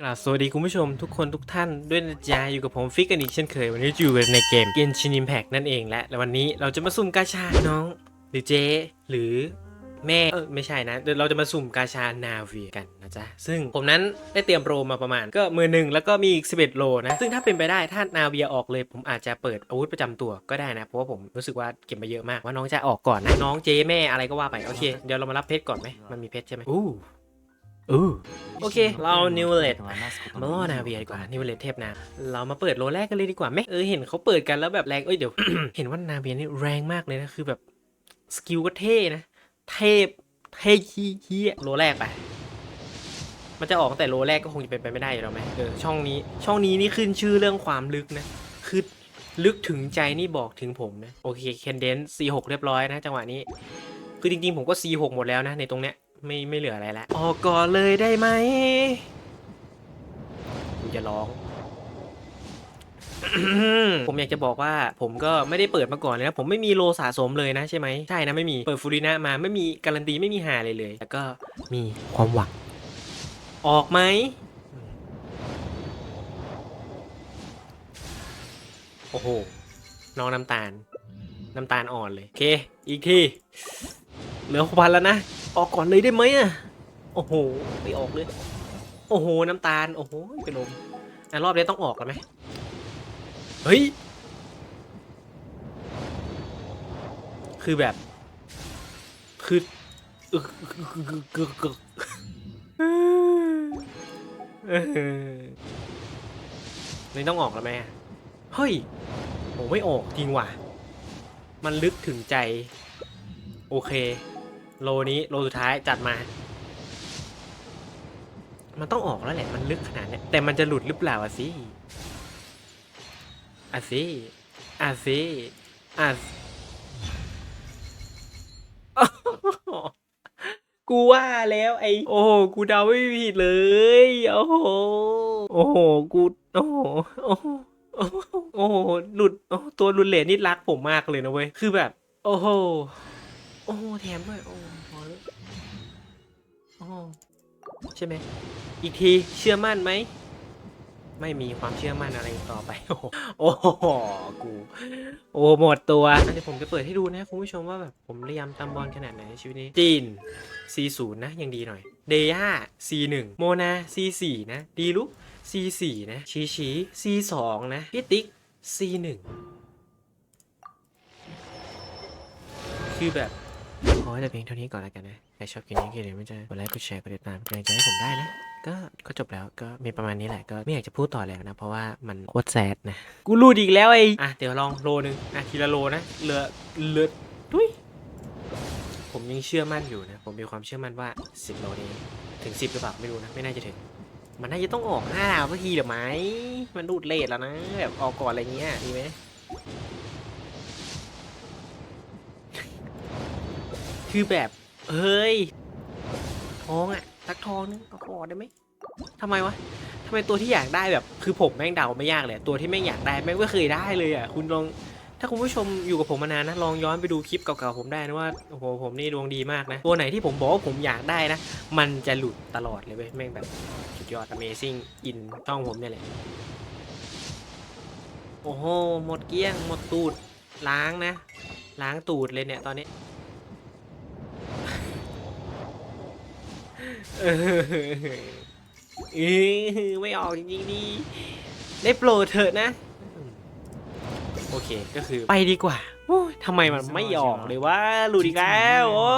กราบสวัสดีคุณผู้ชมทุกคนทุกท่านด้วยนะจ๊ะอยู่กับผมฟิกกันอีกเช่นเคย วันนี้อยู่กันในเกม Genshin Impact นั่นเองและและวันนี้เราจะมาสุ่มกาชาน้อง หรือเจ๊หรือแม่เออไม่ใช่นะเดี๋ยวเราจะมาสุ่มกาชานาเวีกันนะจ๊ะซึ่งผมนั้นได้เตรียมโรมาประมาณ ก็มือหนึ่งแล้วก็มีอีก 11 โลนะ ซึ่งถ้าเป็นไปได้ถ้านาเวียออกเลย ผมอาจจะเปิดอาวุธประจำตัวก็ได้นะ เพราะว่าผมรู้สึกว่าเก็บมาเยอะมากว่าน้องจะออกก่อนนะน้องเจ๊แม่อะไรก็ว่าไปโอเคเดี๋ยวเรามารับเพชรก่อนไหมมันมีเพชรใช่ไหมอู้ อู้โอเค เรานิวเลตมาล่อนาเวียดีกว่านี่เป็นเลนเทพนะ เรามาเปิดโลแรกกันเลยดีกว่าไหมเออเห็นเขาเปิดกันแล้วแบบแรงเอ้ยเดี๋ยว เห็นว่านาเวียนี่แรงมากเลยนะคือแบบสกิลก็เท่นะ เทพเท่ขี้เหี้ยโลแรกไป มันจะออกแต่โลแรกก็คงจะเป็นไปไม่ได้อยู่แล้วไหมเออช่องนี้ช่องนี้นี่ขึ้นชื่อเรื่องความลึกนะคือลึกถึงใจนี่บอกถึงผมนะโอเคเคนเดน C6 เรียบร้อยนะจังหวะนี้ คือจริงๆผมก็ C6 หมดแล้วนะในตรงเนี้ย ไม่ไม่เหลืออะไรแล้วออกก่อนเลยได้ไหมกูจะร้อง ผมอยากจะบอกว่า ผมก็ไม่ได้เปิดมาก่อนเลยนะ ผมไม่มีโลสะสมเลยนะใช่ไหมใช่นะไม่มีเปิดฟูรินะมาไม่มีการันตีไม่มีหาเลยเลยแล้วก็มีความหวัง ออกไหมโอ้โห น้องน้ำตาล น้ำตาลอ่อนเลย โอเค อีกที เหลือหกพันแล้วนะ ออกก่อนเลยได้ไหมอะโอ้โห ไม่ออกเลย โอ้โห น้ำตาล โอ้โห เป็นลมอะรอบนี้ต้องออกแล้วไหมเฮ้ย คือแบบ คืออึกอึกอึกอึกอึกอึกเนี่ต้องออกแล้วไหมเฮ้ยโอ้ไม่ออกจริงว่ะ มันลึกถึงใจ โอเค โลนี้โลสุดท้ายจัดมา มันต้องออกแล้วแหละ มันลึกขนาดนี้แต่มันจะหลุดหรือเปล่าอะสิอะสิอะสิอะกูว่าแล้วไอ้โอ้โหกูเดาไม่ผิดเลยโอ้โหโอ้โหกูโอ้โหโอ้โหโอ้โหหลุดตัวหลุดเหลนนี่รักผมมากเลยนะเว้ยคือแบบ โอ้โห โอ้โหแถมด้วย โอ้โหพอแล้วโอ้ใช่ไหม อีกทีเชื่อมั่นไหม ไม่มีความเชื่อมั่นอะไรต่อไป โอ้โห กู โอ้หมดตัวเดี๋ยวผมจะเปิดให้ดูนะคุณผู้ชมว่าแบบผมพยายามตำบอลขนาดไหนในชีวิตนี้ จีน C0 นะ ยังดีหน่อย เดย่า C1 โมนา C4 นะ ดีลุก C4 นะ ชีชี C2 นะ พี่ติ๊ก C1 คือแบบ ขอแต่เพียงเท่านี้ก่อนแล้วกันนะใครชอบกินนี้ก็อย่าลืมจะกดไลค์กดแชร์กดติดตามเป็นกำลังใจให้ผมได้นะ ก็ก็จบแล้วก็มีประมาณนี้แหละก็ไม่อยากจะพูดต่อแล้วนะ เพราะว่ามันโคตรแซดนะ กูรูดอีกแล้วไอ้อะเดี๋ยวลองโลนึงอะทีละโลนะเหลือเหลือดุยผมยังเชื่อมั่นอยู่นะ ผมมีความเชื่อมั่นว่า 10 โลนี้ถึง 10หรือเปล่าไม่รู้นะไม่น่าจะถึง มันน่าจะต้องออก5ดาวสักทีเดี๋ยวไหมมันดูดเลทแล้วนะแบบออกก่อนอะไรเงี้ยดีไหม คือแบบ เฮ้ยทองอะสักทองนึงเอาขอได้ไหมทำไมวะทำไมตัวที่อยากได้แบบ คือผมแม่งเดาไม่ยากเลยตัวที่แม่งอยากได้แม่งไม่เคยได้เลยอะคุณลองถ้าคุณผู้ชมอยู่กับผมมานานนะลองย้อนไปดูคลิปเก่าๆผมได้นะว่าโอ้โหผมนี่ดวงดีมากนะตัวไหนที่ผมบอกว่าผมอยากได้นะ มันจะหลุดตลอดเลยเว้ยแม่งแบบสุดยอด Amazing อินช่องผมเนี่ยแหละโอ้โหหมดเกี้ยงหมดตูดล้างนะ ล้างตูดเลยเนี่ยตอนนี้ เออไม่ออกจริงๆดีได้โปรเถอะนะ โอเคก็คือไปดีกว่าโอ้ยทำไมมันไม่ออกเลยว่าหลุดอีกแล้วโอ้